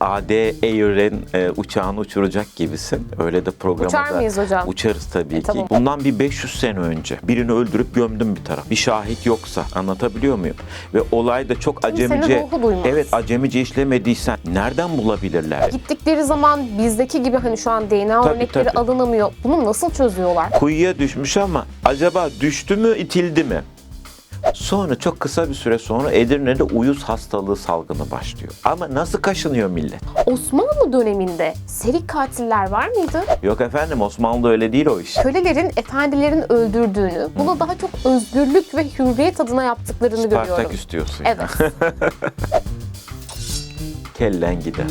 AD Air'in e, uçağını uçuracak gibisin. Öyle de programda Uçar mıyız hocam? Uçarız tabii E, ki. tamam. Bundan bir 500 sene önce birini öldürüp gömdüm bir taraf. Bir şahit yoksa anlatabiliyor muyum? Ve olay da çok Kimsenin acemice. ruhu duymaz. Evet acemice işlemediysen nereden bulabilirler? Gittikleri zaman bizdeki gibi hani şu an DNA Tabii, örnekleri tabii. alınamıyor. Bunu nasıl çözüyorlar? Kuyuya düşmüş ama acaba düştü mü itildi mi? Sonra çok kısa bir süre sonra Edirne'de uyuz hastalığı salgını başlıyor. Ama nasıl kaşınıyor millet? Osmanlı döneminde seri katiller var mıydı? Yok efendim Osmanlı öyle değil o iş. Kölelerin efendilerin öldürdüğünü, bunu daha çok özgürlük ve hürriyet adına yaptıklarını görüyorum. Spartak istiyorsun. Evet. Kellen gider.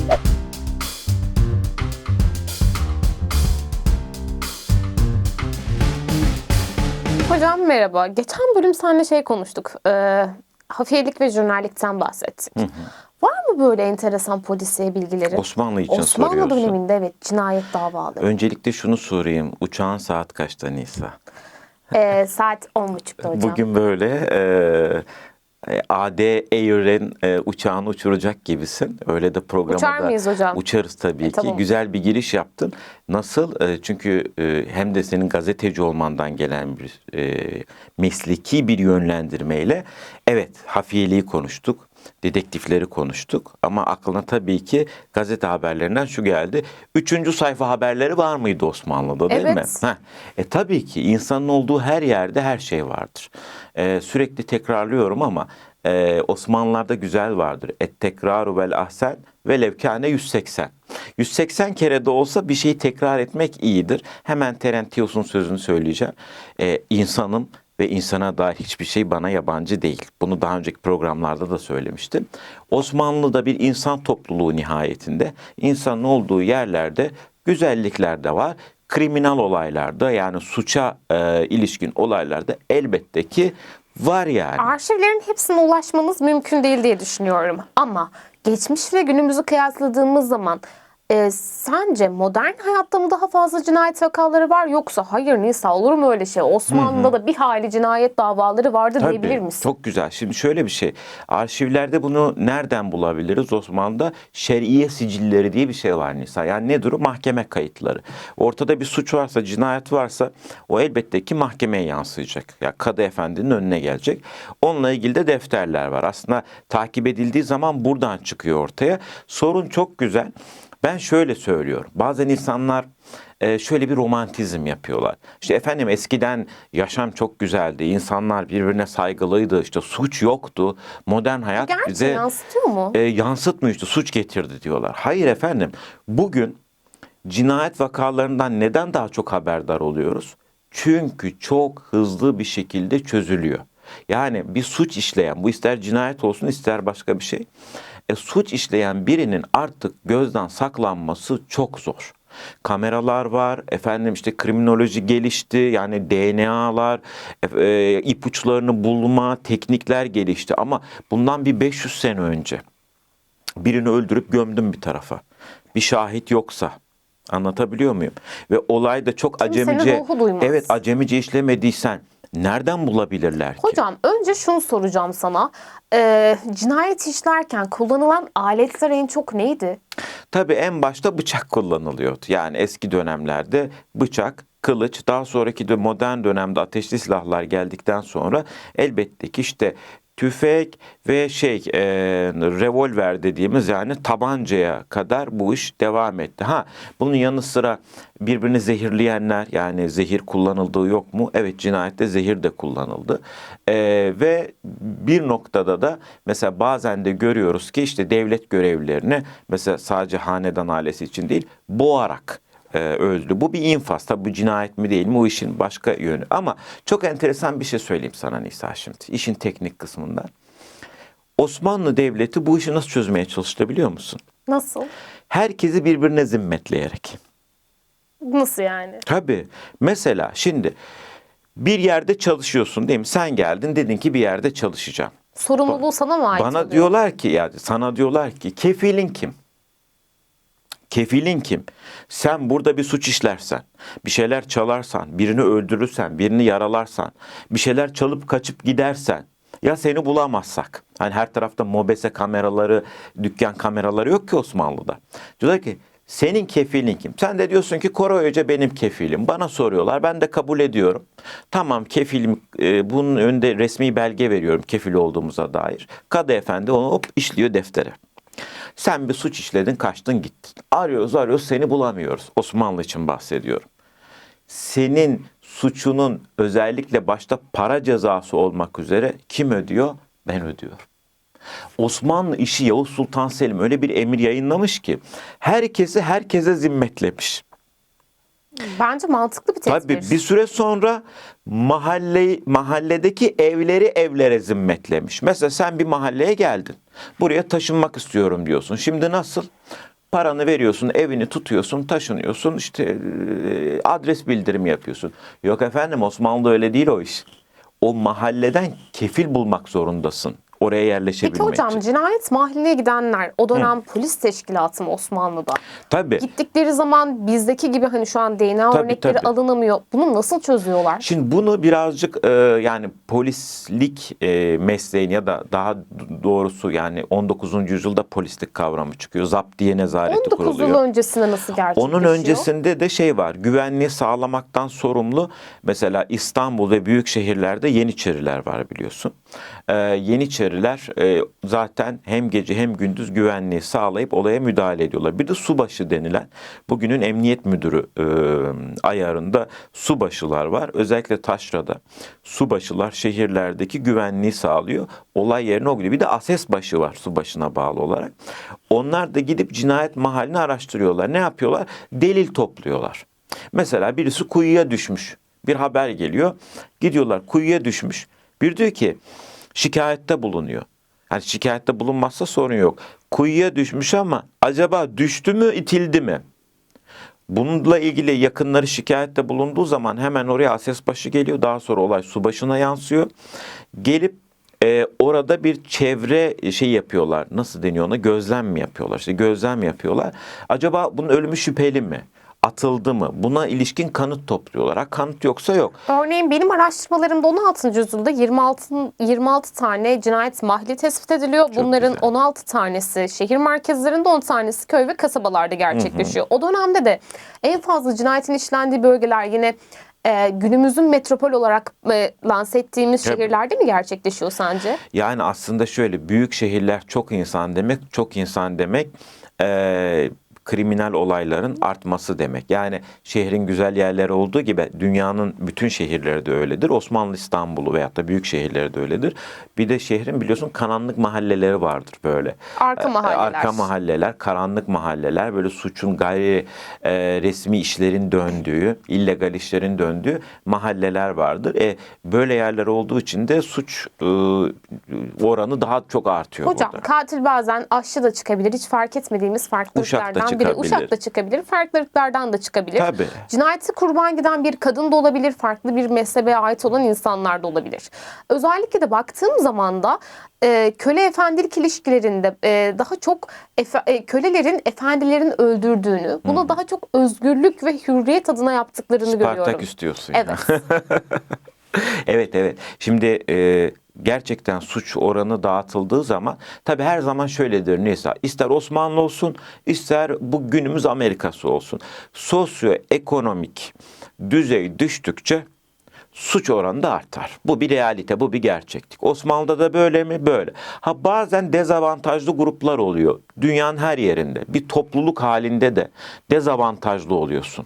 Hocam merhaba. Geçen bölüm seninle şey konuştuk. Ee, hafiyelik ve jurnallikten bahsettik. Var mı böyle enteresan polisiye bilgileri? Osmanlı için Osmanlı soruyorsun. döneminde evet cinayet davaları. Öncelikle şunu sorayım. Uçağın saat kaçta Nisa? Ee, saat 10.30'da hocam. Bugün böyle e, e, AD Air'in e, uçağını uçuracak gibisin. Öyle de programda Uçar mıyız hocam? Uçarız tabii E, ki. tamam. Güzel bir giriş yaptın. Nasıl? E, çünkü e, hem de senin gazeteci olmandan gelen bir e, mesleki bir yönlendirmeyle evet hafiyeliği konuştuk. Dedektifleri konuştuk ama aklına tabii ki gazete haberlerinden şu geldi. Üçüncü sayfa haberleri var mıydı Osmanlı'da değil mi? Evet. Heh. E tabii ki insanın olduğu her yerde her şey vardır. E, sürekli tekrarlıyorum ama e, Osmanlılarda güzel vardır. Et tekraru vel ahsen ve levkane 180. 180 kere de olsa bir şeyi tekrar etmek iyidir. Hemen Terentius'un sözünü söyleyeceğim. E, insanım ve insana dair hiçbir şey bana yabancı değil. Bunu daha önceki programlarda da söylemiştim. Osmanlı'da bir insan topluluğu nihayetinde insanın olduğu yerlerde güzellikler de var. Kriminal olaylarda yani suça e, ilişkin olaylarda elbette ki var yani. Arşivlerin hepsine ulaşmamız mümkün değil diye düşünüyorum. Ama geçmiş ve günümüzü kıyasladığımız zaman e, sence modern hayatta mı daha fazla cinayet vakaları var yoksa hayır Nisa olur mu öyle şey? Osmanlı'da da bir hayli cinayet davaları vardı Tabii, diyebilir misin? Çok güzel. Şimdi şöyle bir şey. Arşivlerde bunu nereden bulabiliriz? Osmanlı'da şer'iye sicilleri diye bir şey var Nisa. Yani nedir o? Mahkeme kayıtları. Ortada bir suç varsa, cinayet varsa o elbette ki mahkemeye yansıyacak. Ya kadı efendinin önüne gelecek. Onunla ilgili de defterler var. Aslında takip edildiği zaman buradan çıkıyor ortaya. Sorun çok güzel. Ben şöyle söylüyorum. Bazen insanlar e, şöyle bir romantizm yapıyorlar. İşte efendim eskiden yaşam çok güzeldi. İnsanlar birbirine saygılıydı. İşte suç yoktu. Modern hayat Gerçi bize yansıtıyor mu? e, yansıtmıyor işte suç getirdi diyorlar. Hayır efendim. Bugün cinayet vakalarından neden daha çok haberdar oluyoruz? Çünkü çok hızlı bir şekilde çözülüyor. Yani bir suç işleyen, bu ister cinayet olsun ister başka bir şey. E, suç işleyen birinin artık gözden saklanması çok zor. Kameralar var, efendim işte kriminoloji gelişti, yani DNA'lar, e, ipuçlarını bulma teknikler gelişti. Ama bundan bir 500 sene önce birini öldürüp gömdüm bir tarafa. Bir şahit yoksa anlatabiliyor muyum? Ve olay da çok Kimsenin acemice evet acemice işlemediysen nereden bulabilirler ki? Hocam önce şunu soracağım sana. Ee, cinayet işlerken kullanılan aletler en çok neydi? Tabii en başta bıçak kullanılıyordu. Yani eski dönemlerde bıçak, kılıç, daha sonraki de modern dönemde ateşli silahlar geldikten sonra elbette ki işte tüfek ve şey e, revolver dediğimiz yani tabancaya kadar bu iş devam etti. Ha bunun yanı sıra birbirini zehirleyenler yani zehir kullanıldığı yok mu? Evet cinayette zehir de kullanıldı. E, ve bir noktada da mesela bazen de görüyoruz ki işte devlet görevlilerini mesela sadece hanedan ailesi için değil boğarak e, öldü. Bu bir infaz. Tabi bu cinayet mi değil mi o işin başka yönü. Ama çok enteresan bir şey söyleyeyim sana Nisa şimdi. İşin teknik kısmında. Osmanlı Devleti bu işi nasıl çözmeye çalıştı biliyor musun? Nasıl? Herkesi birbirine zimmetleyerek. Nasıl yani? Tabii. Mesela şimdi bir yerde çalışıyorsun değil mi? Sen geldin dedin ki bir yerde çalışacağım. Sorumluluğu sana mı ait Bana oluyor? diyorlar ki ya sana diyorlar ki kefilin kim? Kefilin kim? Sen burada bir suç işlersen, bir şeyler çalarsan, birini öldürürsen, birini yaralarsan, bir şeyler çalıp kaçıp gidersen Ya seni bulamazsak. Hani her tarafta mobese kameraları, dükkan kameraları yok ki Osmanlı'da. Diyorlar ki senin kefilin kim? Sen de diyorsun ki Koray Hoca benim kefilim. Bana soruyorlar. Ben de kabul ediyorum. Tamam kefilim e, bunun önünde resmi belge veriyorum kefil olduğumuza dair. Kadı efendi onu hop işliyor deftere. Sen bir suç işledin kaçtın gittin. Arıyoruz arıyoruz seni bulamıyoruz. Osmanlı için bahsediyorum senin suçunun özellikle başta para cezası olmak üzere kim ödüyor? Ben ödüyorum. Osmanlı işi Yavuz Sultan Selim öyle bir emir yayınlamış ki herkesi herkese zimmetlemiş. Bence mantıklı bir tedbir. Tabii bir süre sonra mahalle mahalledeki evleri evlere zimmetlemiş. Mesela sen bir mahalleye geldin. Buraya taşınmak istiyorum diyorsun. Şimdi nasıl? Paranı veriyorsun, evini tutuyorsun, taşınıyorsun, işte e, adres bildirimi yapıyorsun. Yok efendim Osmanlı'da öyle değil o iş. O mahalleden kefil bulmak zorundasın. Oraya Peki yerleşebilmek hocam için. cinayet mahalline gidenler o dönem polis teşkilatı mı Osmanlı'da? Tabii. Gittikleri zaman bizdeki gibi hani şu an DNA Tabii, örnekleri tabii. alınamıyor. Bunu nasıl çözüyorlar? Şimdi bunu birazcık e, yani polislik e, mesleğini ya da daha doğrusu yani 19. yüzyılda polislik kavramı çıkıyor. Zaptiye nezareti 19 kuruluyor. yıl öncesinde nasıl gerçekleşiyor? Onun öncesinde de şey var. Güvenliği sağlamaktan sorumlu mesela İstanbul ve büyük şehirlerde Yeniçeriler var biliyorsun. Ee, Yeniçeriler e, zaten hem gece hem gündüz güvenliği sağlayıp olaya müdahale ediyorlar. Bir de subaşı denilen bugünün emniyet müdürü e, ayarında subaşılar var. Özellikle Taşra'da subaşılar şehirlerdeki güvenliği sağlıyor. Olay yerine o gidiyor. Bir de asesbaşı var subaşına bağlı olarak. Onlar da gidip cinayet mahallini araştırıyorlar. Ne yapıyorlar? Delil topluyorlar. Mesela birisi kuyuya düşmüş. Bir haber geliyor. Gidiyorlar kuyuya düşmüş. Bir diyor ki şikayette bulunuyor. Yani şikayette bulunmazsa sorun yok. Kuyuya düşmüş ama acaba düştü mü itildi mi? Bununla ilgili yakınları şikayette bulunduğu zaman hemen oraya asesbaşı geliyor. Daha sonra olay subaşına yansıyor. Gelip e, orada bir çevre şey yapıyorlar. Nasıl deniyor ona? Gözlem mi yapıyorlar? İşte gözlem yapıyorlar. Acaba bunun ölümü şüpheli mi? Atıldı mı? Buna ilişkin kanıt topluyorlar. Ha, kanıt yoksa yok. Örneğin benim araştırmalarımda 16. yüzyılda 26 26 tane cinayet mahalli tespit ediliyor. Bunların güzel. 16 tanesi şehir merkezlerinde, 10 tanesi köy ve kasabalarda gerçekleşiyor. O dönemde de en fazla cinayetin işlendiği bölgeler yine e, günümüzün metropol olarak e, lanse ettiğimiz Tabii. şehirlerde mi gerçekleşiyor sence? Yani aslında şöyle büyük şehirler çok insan demek, çok insan demek eee, kriminal olayların artması demek. Yani şehrin güzel yerleri olduğu gibi dünyanın bütün şehirleri de öyledir. Osmanlı İstanbul'u veyahut da büyük şehirleri de öyledir. Bir de şehrin biliyorsun karanlık mahalleleri vardır böyle. Arka Ee, mahalleler. Arka mahalleler, karanlık mahalleler, böyle suçun gayri e, resmi işlerin döndüğü, illegal işlerin döndüğü mahalleler vardır. E, böyle yerler olduğu için de suç e, oranı daha çok artıyor Hocam burada. katil bazen aşçı da çıkabilir. Hiç fark etmediğimiz farklılıklardan Uşak da biri. Çıkabilir. Uşak da çıkabilir. Farklılıklardan da çıkabilir. Tabii. Cinayeti kurban giden bir kadın da olabilir. Farklı bir mezhebe ait olan insanlar da olabilir. Özellikle de baktığım zaman da e, köle efendilik ilişkilerinde e, daha çok efe- e, kölelerin efendilerin öldürdüğünü, bunu daha çok özgürlük ve hürriyet adına yaptıklarını görüyorum. Spartak istiyorsun. Evet. evet evet. Şimdi e, gerçekten suç oranı dağıtıldığı zaman tabi her zaman şöyledir Nisa. İster Osmanlı olsun ister bu günümüz Amerikası olsun. Sosyoekonomik düzey düştükçe suç oranı da artar. Bu bir realite, bu bir gerçeklik. Osmanlı'da da böyle mi? Böyle. Ha bazen dezavantajlı gruplar oluyor. Dünyanın her yerinde. Bir topluluk halinde de dezavantajlı oluyorsun.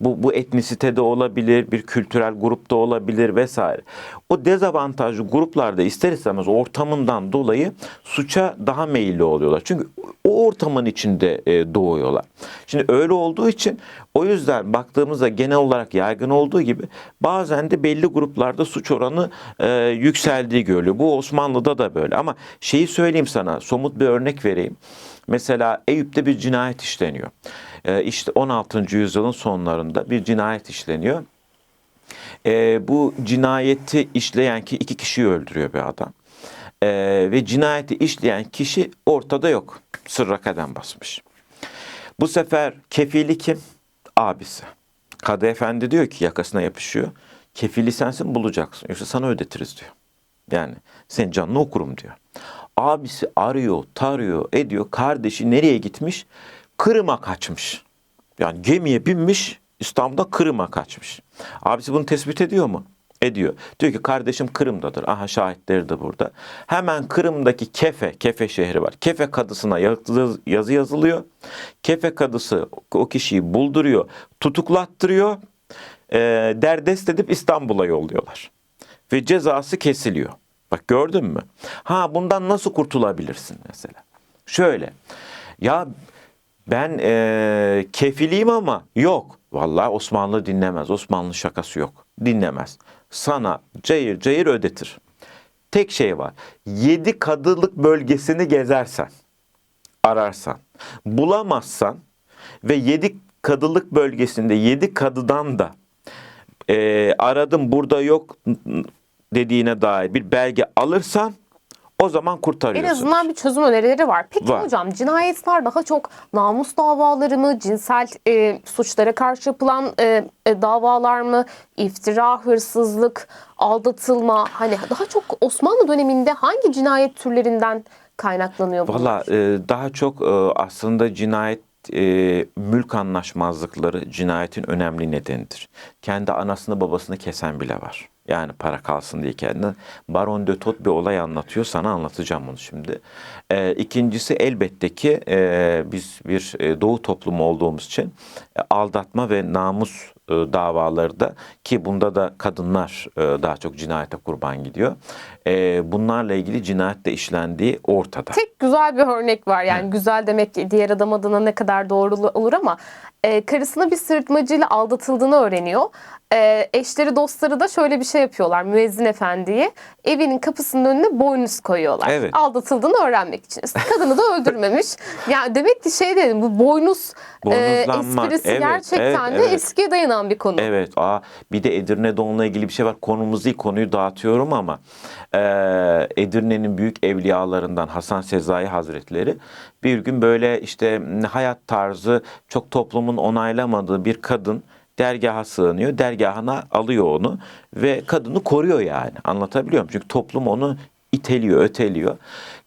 Bu, bu etnisitede olabilir, bir kültürel grupta olabilir vesaire. O dezavantajlı gruplarda ister istemez ortamından dolayı suça daha meyilli oluyorlar. Çünkü o ortamın içinde e, doğuyorlar. Şimdi öyle olduğu için o yüzden baktığımızda genel olarak yaygın olduğu gibi bazen de belli gruplarda suç oranı e, yükseldiği görülüyor. Bu Osmanlı'da da böyle ama şeyi söyleyeyim sana somut bir örnek vereyim. Mesela Eyüp'te bir cinayet işleniyor. Ee, işte 16. yüzyılın sonlarında bir cinayet işleniyor. Ee, bu cinayeti işleyen ki iki kişiyi öldürüyor bir adam. Ee, ve cinayeti işleyen kişi ortada yok. Sırra kadem basmış. Bu sefer kefili kim? Abisi. Kadı efendi diyor ki yakasına yapışıyor. Kefili sensin bulacaksın. Yoksa sana ödetiriz diyor. Yani senin canını okurum diyor. Abisi arıyor, tarıyor, ediyor. Kardeşi nereye gitmiş? Kırım'a kaçmış. Yani gemiye binmiş, İstanbul'da Kırım'a kaçmış. Abisi bunu tespit ediyor mu? Ediyor. Diyor ki kardeşim Kırım'dadır. Aha şahitleri de burada. Hemen Kırım'daki Kefe, Kefe şehri var. Kefe kadısına yazı, yazı yazılıyor. Kefe kadısı o kişiyi bulduruyor, tutuklattırıyor. E, derdest edip İstanbul'a yolluyorlar. Ve cezası kesiliyor. Bak gördün mü? Ha bundan nasıl kurtulabilirsin mesela? Şöyle. Ya ben e, kefiliyim ama yok. Vallahi Osmanlı dinlemez. Osmanlı şakası yok. Dinlemez. Sana cayır cayır ödetir. Tek şey var. Yedi kadılık bölgesini gezersen, ararsan, bulamazsan ve yedi kadılık bölgesinde yedi kadıdan da e, aradım burada yok dediğine dair bir belge alırsan o zaman En kurtarıyorsun. azından bir çözüm önerileri var. Peki Var. hocam cinayetler daha çok namus davaları mı, cinsel e, suçlara karşı yapılan e, e, davalar mı, iftira, hırsızlık, aldatılma hani daha çok Osmanlı döneminde hangi cinayet türlerinden kaynaklanıyor bunlar? Valla e, daha çok e, aslında cinayet e, mülk anlaşmazlıkları cinayetin önemli nedenidir. Kendi anasını babasını kesen bile var. Yani para kalsın diye kendine. Baron de Tot bir olay anlatıyor. Sana anlatacağım onu şimdi. E, ikincisi elbette ki e, biz bir e, doğu toplumu olduğumuz için e, aldatma ve namus e, davaları da ki bunda da kadınlar e, daha çok cinayete kurban gidiyor. E, bunlarla ilgili cinayette işlendiği ortada. Tek güzel bir örnek var yani güzel demek diğer adam adına ne kadar doğru olur ama e, karısına bir sırtmacıyla aldatıldığını öğreniyor. E, eşleri dostları da şöyle bir şey yapıyorlar müezzin efendiye evinin kapısının önüne boynuz koyuyorlar. Evet. Aldatıldığını öğrenmek için. Kadını da öldürmemiş. Yani demek ki şey dedim bu boynuz e, esprisi evet, gerçekten evet, de evet. eskiye dayanan bir konu. Evet, aa, bir de Edirne'de onunla ilgili bir şey var. Konumuzu konuyu dağıtıyorum ama e, Edirne'nin büyük evliyalarından Hasan Sezai Hazretleri bir gün böyle işte hayat tarzı çok toplumun onaylamadığı bir kadın dergaha sığınıyor. Dergahına alıyor onu ve kadını koruyor yani. Anlatabiliyor muyum? Çünkü toplum onu iteliyor, öteliyor.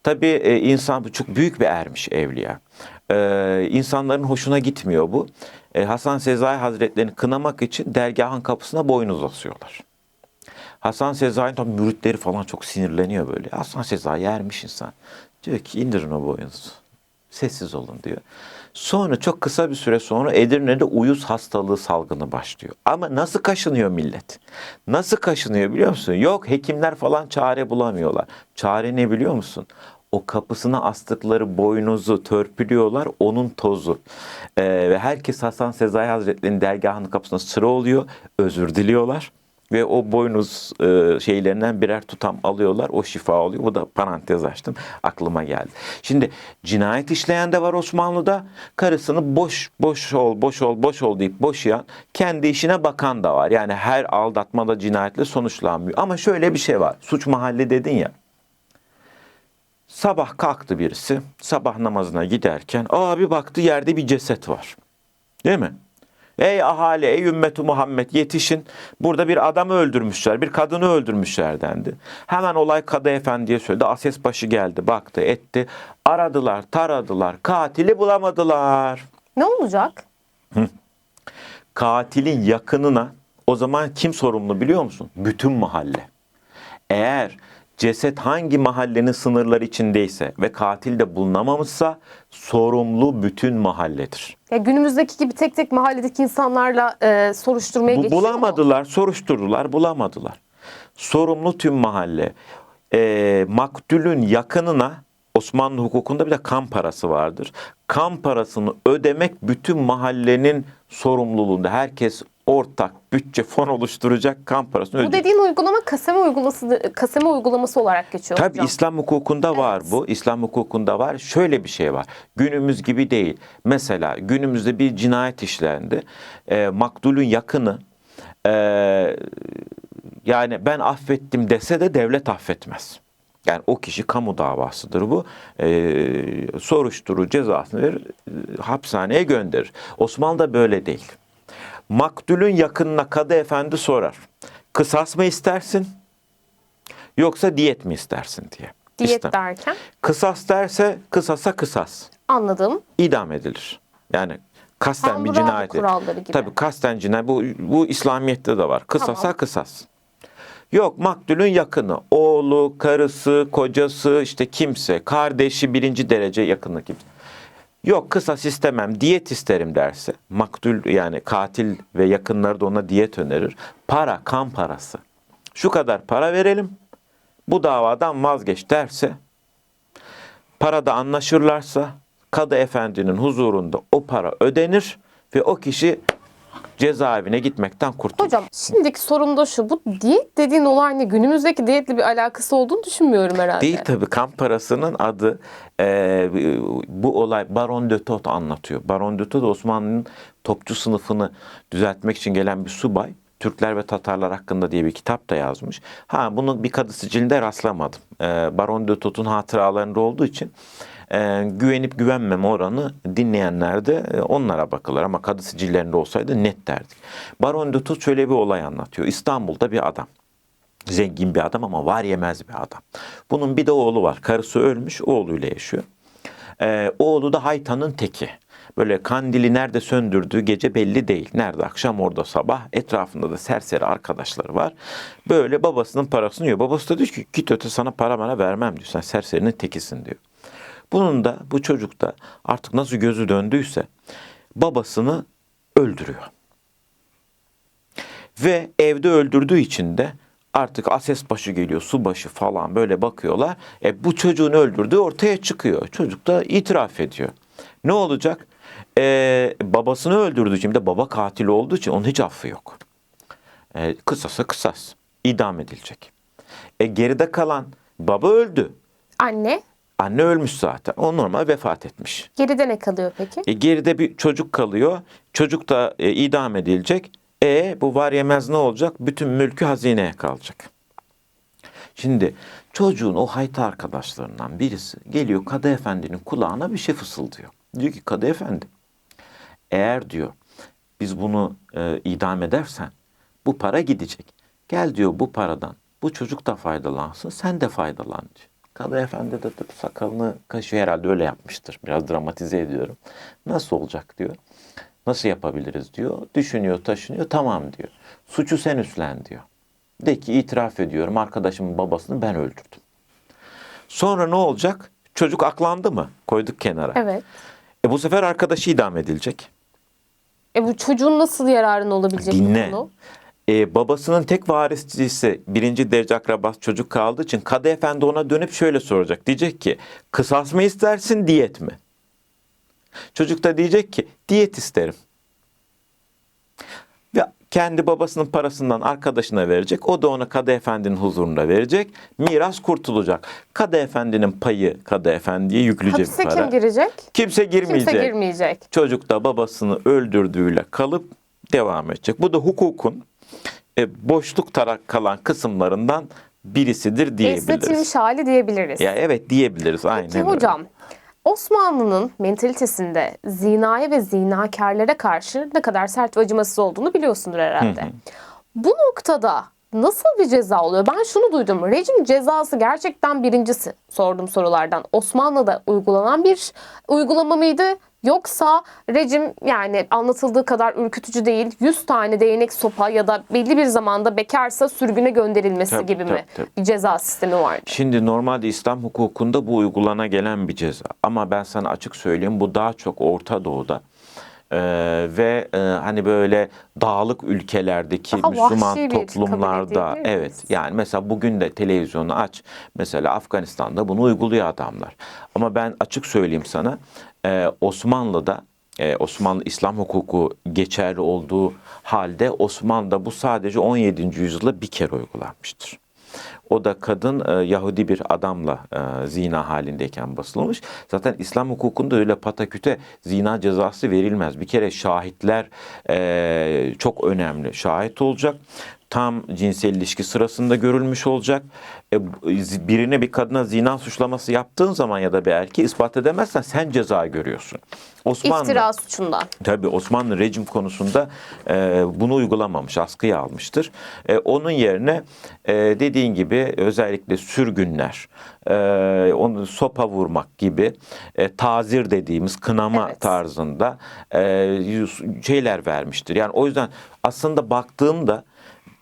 Tabii e, insan çok büyük bir ermiş evliya. Ee, insanların hoşuna gitmiyor bu. Ee, Hasan Sezai Hazretlerini kınamak için dergahın kapısına boynuz asıyorlar. Hasan Sezai'nin tabii müritleri falan çok sinirleniyor böyle. Hasan Sezai ermiş insan. Diyor ki indirin o boynuzu. Sessiz olun diyor. Sonra çok kısa bir süre sonra Edirne'de uyuz hastalığı salgını başlıyor. Ama nasıl kaşınıyor millet? Nasıl kaşınıyor biliyor musun? Yok hekimler falan çare bulamıyorlar. Çare ne biliyor musun? O kapısına astıkları boynuzu törpülüyorlar, onun tozu. Ee, ve herkes Hasan Sezai Hazretleri'nin dergahının kapısına sıra oluyor, özür diliyorlar. Ve o boynuz e, şeylerinden birer tutam alıyorlar. O şifa oluyor. Bu da parantez açtım. Aklıma geldi. Şimdi cinayet işleyen de var Osmanlı'da. Karısını boş boş ol, boş ol, boş ol deyip boşayan kendi işine bakan da var. Yani her aldatmada cinayetle sonuçlanmıyor. Ama şöyle bir şey var. Suç mahalli dedin ya. Sabah kalktı birisi. Sabah namazına giderken aa bir baktı yerde bir ceset var. Değil mi? Ey ahali, ey ümmeti Muhammed yetişin. Burada bir adamı öldürmüşler, bir kadını öldürmüşler dendi. Hemen olay Kadı Efendi'ye söyledi. Ases başı geldi, baktı, etti. Aradılar, taradılar, katili bulamadılar. Ne olacak? Katilin yakınına o zaman kim sorumlu biliyor musun? Bütün mahalle. Eğer ceset hangi mahallenin sınırları içindeyse ve katil de bulunamamışsa sorumlu bütün mahalledir. Ya günümüzdeki gibi tek tek mahalledeki insanlarla e, soruşturmaya Bu, geçiyor mu? bulamadılar, soruşturdular, bulamadılar. Sorumlu tüm mahalle. Ee, maktulün yakınına Osmanlı hukukunda bir de kan parası vardır. Kan parasını ödemek bütün mahallenin sorumluluğunda. Herkes ortak bütçe fon oluşturacak kan parasını Bu ödeyecek. dediğin uygulama kaseme uygulaması kaseme uygulaması olarak geçiyor Tabii hocam. İslam hukukunda var Evet. bu. İslam hukukunda var. Şöyle bir şey var. Günümüz gibi değil. Mesela günümüzde bir cinayet işlendi. E, maktulün yakını e, yani ben affettim dese de devlet affetmez. Yani o kişi kamu davasıdır bu. E, soruşturur cezasını verir, e, hapishaneye gönderir. Osmanlı'da böyle değil. Maktulün yakınına kadı efendi sorar. Kısas mı istersin? yoksa diyet mi istersin diye. Diyet İşte. derken Kısas derse kısasa kısas. anladım. idam edilir. Yani kasten bir cinayet. kuralları gibi. Tabii kasten cinayet. Bu, bu İslamiyet'te de var. Kısasa Tamam. kısas. Yok maktulün yakını. Oğlu, karısı, kocası, işte kimse. Kardeşi birinci derece yakını kimse. Yok kısas istemem, diyet isterim derse. Maktul yani katil ve yakınları da ona diyet önerir. Para, kan parası. Şu kadar para verelim. Bu davadan vazgeç derse parada anlaşırlarsa kadı efendinin huzurunda o para ödenir ve o kişi cezaevine gitmekten kurtulur. Hocam şimdiki sorum da şu. Bu diyet dediğin olay ne? Günümüzdeki diyetle bir alakası olduğunu düşünmüyorum herhalde. Değil tabii kan parasının adı e, bu olay Baron de Tot anlatıyor. Baron de Tot Osmanlı'nın topçu sınıfını düzeltmek için gelen bir subay. Türkler ve Tatarlar hakkında diye bir kitap da yazmış. Ha bunu bir kadı sicilinde rastlamadım. E, Baron de Tot'un hatıralarında olduğu için e, güvenip güvenmeme oranı dinleyenler de e, onlara bakılır. Ama kadı sicillerinde olsaydı net derdik. Baron de Tot şöyle bir olay anlatıyor. İstanbul'da bir adam zengin bir adam ama var yemez bir adam. Bunun bir de oğlu var. Karısı ölmüş, oğluyla yaşıyor. Ee, oğlu da haytanın teki. Böyle kandili nerede söndürdüğü gece belli değil. Nerede akşam orada sabah. Etrafında da serseri arkadaşları var. Böyle babasının parasını yiyor. Babası da diyor ki git öte sana para bana vermem diyor. Sen serserinin tekisin diyor. Bunun da bu çocuk da artık nasıl gözü döndüyse babasını öldürüyor. Ve evde öldürdüğü için de artık ases başı geliyor, subaşı falan böyle bakıyorlar. E, bu çocuğun öldürdüğü ortaya çıkıyor. Çocuk da itiraf ediyor. Ne olacak? E, babasını öldürdüğü için de baba katil olduğu için onun hiç affı yok. E, kısasa kısas. idam edilecek. E, geride kalan baba öldü. Anne Anne ölmüş zaten. O normal vefat etmiş. geride ne kalıyor peki? E, geride bir çocuk kalıyor. Çocuk da e, idam edilecek. E bu var yemez ne olacak? Bütün mülkü hazineye kalacak. Şimdi çocuğun o hayta arkadaşlarından birisi geliyor Kadı Efendi'nin kulağına bir şey fısıldıyor. Diyor ki Kadı Efendi eğer diyor biz bunu e, idam edersen bu para gidecek. Gel diyor bu paradan bu çocuk da faydalansın sen de faydalan diyor. Kadı Efendi de sakalını kaşıyor herhalde öyle yapmıştır. Biraz dramatize ediyorum. Nasıl olacak diyor. Nasıl yapabiliriz diyor. Düşünüyor taşınıyor tamam diyor. Suçu sen üstlen diyor. De ki itiraf ediyorum arkadaşımın babasını ben öldürdüm. Sonra ne olacak? Çocuk aklandı mı? Koyduk kenara. Evet. E bu sefer arkadaşı idam edilecek. E bu çocuğun nasıl yararına olabilecek Dinle. bu konu? E, babasının tek varisçisi birinci derece akrabası çocuk kaldığı için Kadı Efendi ona dönüp şöyle soracak. Diyecek ki kısas mı istersin diyet mi? Çocuk da diyecek ki diyet isterim. Ve kendi babasının parasından arkadaşına verecek. O da ona Kadı Efendi'nin huzurunda verecek. Miras kurtulacak. Kadı Efendi'nin payı Kadı Efendi'ye yükleyecek Hapse para. kim girecek? Kimse girmeyecek. Kimse girmeyecek. Çocuk da babasını öldürdüğüyle kalıp devam edecek. Bu da hukukun e, boşluk tarak kalan kısımlarından birisidir diyebiliriz. Esnetilmiş hali diyebiliriz. Ya evet diyebiliriz aynen Peki öyle. hocam Osmanlı'nın mentalitesinde zinaya ve zinakarlara karşı ne kadar sert ve acımasız olduğunu biliyorsundur herhalde. Bu noktada nasıl bir ceza oluyor? Ben şunu duydum. Rejim cezası gerçekten birincisi sorduğum sorulardan. Osmanlı'da uygulanan bir uygulama mıydı? Yoksa rejim yani anlatıldığı kadar ürkütücü değil 100 tane değnek sopa ya da belli bir zamanda bekarsa sürgüne gönderilmesi Tabii, gibi mi tabii, tabii. bir ceza sistemi vardı? Şimdi normalde İslam hukukunda bu uygulana gelen bir ceza. Ama ben sana açık söyleyeyim bu daha çok Orta Doğu'da. Ee, ve e, hani böyle dağlık ülkelerdeki Daha Müslüman toplumlarda evet yani mesela bugün de televizyonu aç mesela Afganistan'da bunu uyguluyor adamlar ama ben açık söyleyeyim sana e, Osmanlı'da e, Osmanlı İslam hukuku geçerli olduğu halde Osmanlı'da bu sadece 17. yüzyılda bir kere uygulanmıştır. O da kadın e, Yahudi bir adamla e, zina halindeyken basılmış. Zaten İslam hukukunda öyle pataküte zina cezası verilmez. Bir kere şahitler e, çok önemli. Şahit olacak. Tam cinsel ilişki sırasında görülmüş olacak. E, birine bir kadına zina suçlaması yaptığın zaman ya da bir erkeği ispat edemezsen sen ceza görüyorsun. Osmanlı İftira suçundan. Tabii Osmanlı rejim konusunda e, bunu uygulamamış, askıya almıştır. E, onun yerine e, dediğin gibi özellikle sürgünler, e, onu sopa vurmak gibi e, tazir dediğimiz kınama Evet. tarzında e, şeyler vermiştir. Yani o yüzden aslında baktığımda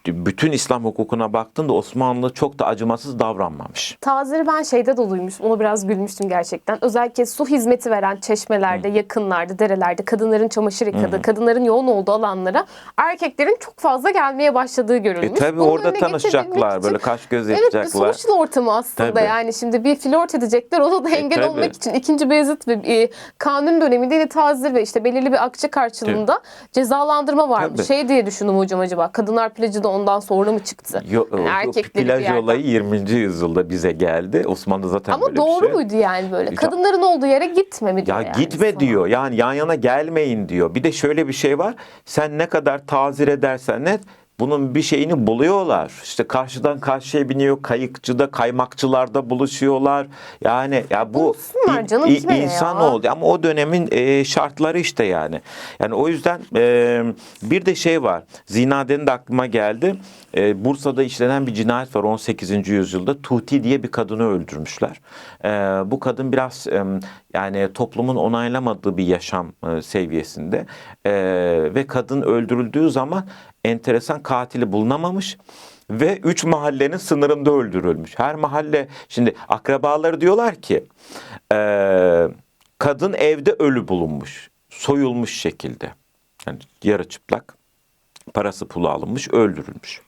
bütün İslam hukukuna baktığımda Osmanlı çok da acımasız davranmamış. Taziri ben şeyde de duymuştum. Onu biraz gülmüştüm gerçekten. Özellikle su hizmeti veren çeşmelerde, yakınlarda, derelerde kadınların çamaşır yıkadığı, kadınların yoğun olduğu alanlara erkeklerin çok fazla gelmeye başladığı görülmüş. E tabii Bunun orada tanışacaklar geçebilmek böyle için- kaş göz Evet bir yapacaklar. sonuçlu ortamı aslında Tabii. yani şimdi bir flört edecekler ona da engel tabii. olmak için ikinci Beyazıt ve e, kanun döneminde yine tazir ve işte belirli bir akçe karşılığında cezalandırma varmış. Tabii. Şey diye düşündüm hocam acaba kadınlar plajı da ondan sonra mı çıktı? Yo, Yani erkekleri bir plaj yerden- olayı 20. yüzyılda bize geldi. Osmanlı zaten Ama böyle bir doğru şey. muydu yani böyle? Kadınların olduğu yere gitme mi diyor Ya yani gitme sana? diyor. Yani yan yana gelmeyin diyor. Bir de şöyle bir şey var. Sen ne kadar tazir edersen et bunun bir şeyini buluyorlar. İşte karşıdan karşıya biniyor. Kayıkçıda, kaymakçılarda buluşuyorlar. Yani ya bu Bulsunlar in- canım, ne insan ya? oldu ama o dönemin e, şartları işte yani. Yani o yüzden e, bir de şey var. Zinaden de aklıma geldi. E, Bursa'da işlenen bir cinayet var 18. yüzyılda. Tuti diye bir kadını öldürmüşler. E, bu kadın biraz e, yani toplumun onaylamadığı bir yaşam e, seviyesinde E, ve kadın öldürüldüğü zaman enteresan katili bulunamamış ve üç mahallenin sınırında öldürülmüş. Her mahalle şimdi akrabaları diyorlar ki e, kadın evde ölü bulunmuş, soyulmuş şekilde. Yani yarı çıplak, parası pulu alınmış, öldürülmüş.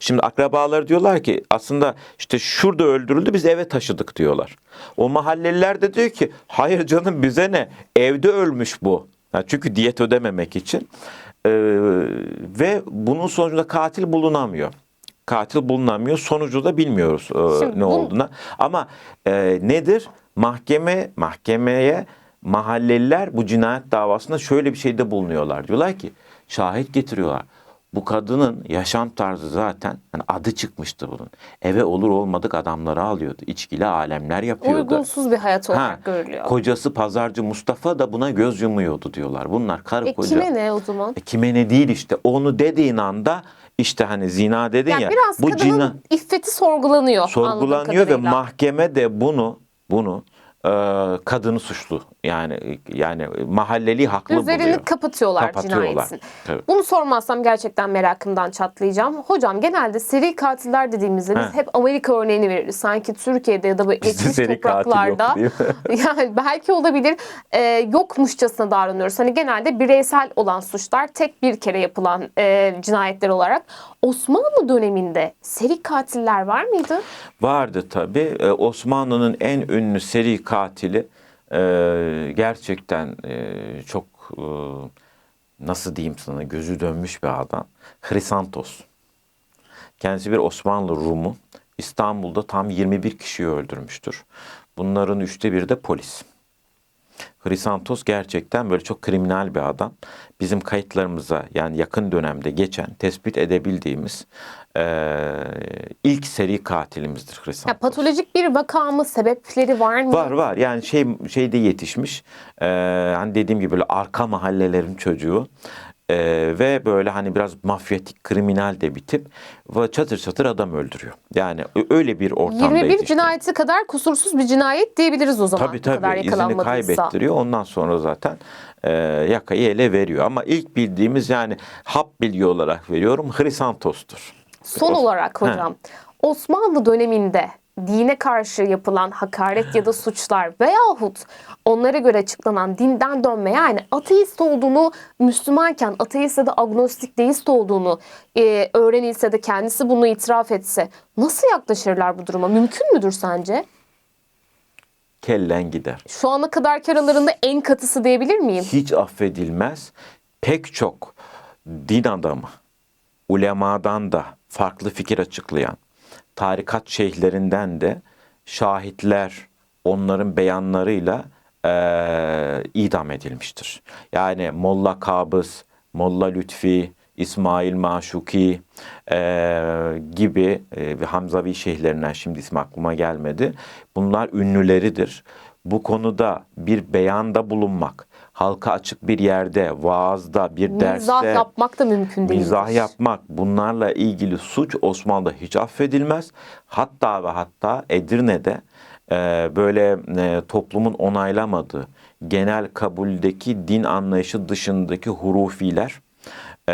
Şimdi akrabaları diyorlar ki aslında işte şurada öldürüldü biz eve taşıdık diyorlar. O mahalleliler de diyor ki hayır canım bize ne evde ölmüş bu. Yani çünkü diyet ödememek için. Ee, ve bunun sonucunda katil bulunamıyor. Katil bulunamıyor. Sonucu da bilmiyoruz e, Şimdi ne bu- olduğuna. Ama e, nedir? Mahkeme mahkemeye mahalleliler bu cinayet davasında şöyle bir şeyde bulunuyorlar. Diyorlar ki şahit getiriyorlar. Bu kadının yaşam tarzı zaten hani adı çıkmıştı bunun. Eve olur olmadık adamları alıyordu. İçkili alemler yapıyordu. Uygunsuz bir hayat olarak Ha, görülüyor. Kocası pazarcı Mustafa da buna göz yumuyordu diyorlar. Bunlar karı E koca. kime ne o zaman? E kime ne değil işte. Onu dediğin anda işte hani zina dedin Yani ya. biraz bu kadının cina iffeti sorgulanıyor. sorgulanıyor ve mahkeme de bunu bunu kadını suçlu yani yani mahalleli haklı Üzerini buluyor. kapatıyorlar, Kapatıyorlar. cinayetin. Evet. Bunu sormazsam gerçekten merakımdan çatlayacağım. Hocam genelde seri katiller dediğimizde biz He. hep Amerika örneğini veririz. Sanki Türkiye'de ya da böyle geçmiş topraklarda yok yani belki olabilir e, yokmuşçasına davranıyoruz. Hani genelde bireysel olan suçlar tek bir kere yapılan e, cinayetler olarak. Osmanlı döneminde seri katiller var mıydı? Vardı tabii. Ee, Osmanlı'nın en ünlü seri katili e, gerçekten e, çok e, nasıl diyeyim sana gözü dönmüş bir adam. Hrisantos. Kendisi bir Osmanlı Rumu. İstanbul'da tam 21 kişiyi öldürmüştür. Bunların üçte biri de polis. Hrisantos gerçekten böyle çok kriminal bir adam. Bizim kayıtlarımıza yani yakın dönemde geçen, tespit edebildiğimiz eee, ilk seri katilimizdir Hrisantos. Ya, patolojik bir vaka mı? Sebepleri var mı? Var var yani şey şeyde yetişmiş Ee, hani dediğim gibi böyle arka mahallelerin çocuğu Ee, ve böyle hani biraz mafyatik kriminal de bir tip ve çatır çatır adam öldürüyor. Yani öyle bir ortamda 21 yetişti. cinayeti kadar kusursuz bir cinayet diyebiliriz o zaman. Tabii bu kadar tabii izini kaybettiriyor. Ondan sonra zaten e, yakayı ele veriyor. Ama ilk bildiğimiz yani hap bilgi olarak veriyorum Hrisantos'tur. Son olarak hocam Osmanlı döneminde dine karşı yapılan hakaret ya da suçlar veyahut onlara göre açıklanan dinden dönme yani ateist olduğunu Müslümanken ateist ya da agnostik deist olduğunu e, öğrenilse de kendisi bunu itiraf etse nasıl yaklaşırlar bu duruma? Mümkün müdür sence? Kellen gider. Şu ana kadar aralarında en katısı diyebilir miyim? hiç affedilmez. Pek çok din adamı, ulemadan da farklı fikir açıklayan, tarikat şeyhlerinden de şahitler onların beyanlarıyla eee idam edilmiştir. Yani Molla Kabız, Molla Lütfi, İsmail Maşuki e, gibi e, Hamzavi şeyhlerinden şimdi ismi aklıma gelmedi. Bunlar ünlüleridir. Bu konuda bir beyanda bulunmak, halka açık bir yerde, vaazda, bir derste Mizah yapmak da mümkün değil. mizah yapmak, bunlarla ilgili suç Osmanlı'da hiç affedilmez. Hatta ve hatta Edirne'de e, böyle e, toplumun onaylamadığı, genel kabuldeki din anlayışı dışındaki hurufiler e,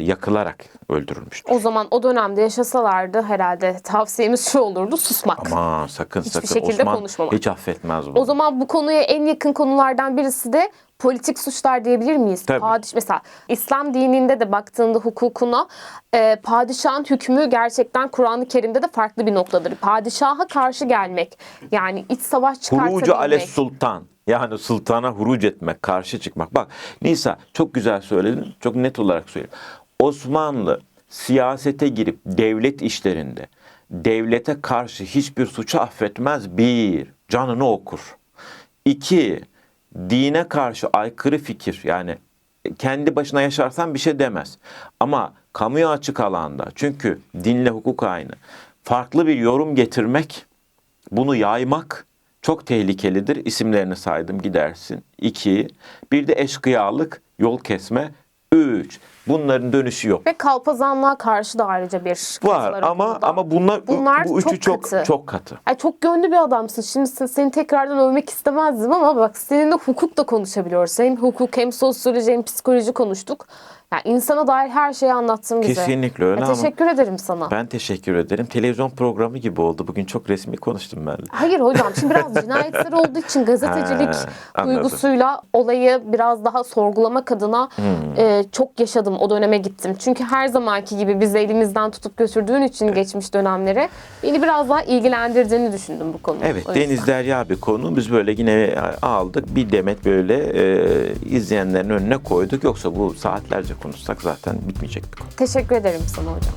yakılarak öldürülmüştür. O zaman o dönemde yaşasalardı herhalde tavsiyemiz şu olurdu susmak. Ama sakın Hiçbir sakın şekilde Osman konuşmamak. hiç affetmez bunu. O zaman bu konuya en yakın konulardan birisi de politik suçlar diyebilir miyiz? Tabii. Padiş, mesela İslam dininde de baktığında hukukuna e, padişahın hükmü gerçekten Kur'an-ı Kerim'de de farklı bir noktadır. Padişaha karşı gelmek yani iç savaş Hurucu çıkartabilmek. ale sultan. Yani sultana huruc etmek, karşı çıkmak. Bak Nisa çok güzel söyledin, çok net olarak söyleyeyim. Osmanlı siyasete girip devlet işlerinde devlete karşı hiçbir suçu affetmez. Bir, canını okur. İki, dine karşı aykırı fikir yani kendi başına yaşarsan bir şey demez. Ama kamuya açık alanda çünkü dinle hukuk aynı. Farklı bir yorum getirmek bunu yaymak çok tehlikelidir. İsimlerini saydım gidersin. İki, bir de eşkıyalık, yol kesme. Üç, bunların dönüşü yok. Ve kalpazanlığa karşı da ayrıca bir Var ama okulda. ama bunlar, Bunlar bu üçü çok çok katı. çok katı. Ay çok gönlü bir adamsın. Şimdi sen- seni tekrardan övmek istemezdim ama bak seninle hukuk da konuşabiliyoruz. Hem hukuk hem sosyoloji hem psikoloji konuştuk. Yani insana dair her şeyi anlattın bize. Kesinlikle öyle Ya ama Teşekkür ederim sana. ben teşekkür ederim. Televizyon programı gibi oldu. Bugün çok resmi konuştum ben. Hayır hocam şimdi biraz cinayetler olduğu için gazetecilik Ha, duygusuyla olayı biraz daha sorgulamak adına Hmm. e, çok yaşadım. O döneme gittim. Çünkü her zamanki gibi bizi elimizden tutup götürdüğün için geçmiş dönemlere beni biraz daha ilgilendirdiğini düşündüm bu konu. Evet. Deniz Derya bir konu. Biz böyle yine aldık. Bir demet böyle e, izleyenlerin önüne koyduk. Yoksa bu saatlerce konuşsak zaten bitmeyecek bir konu. Teşekkür ederim sana hocam.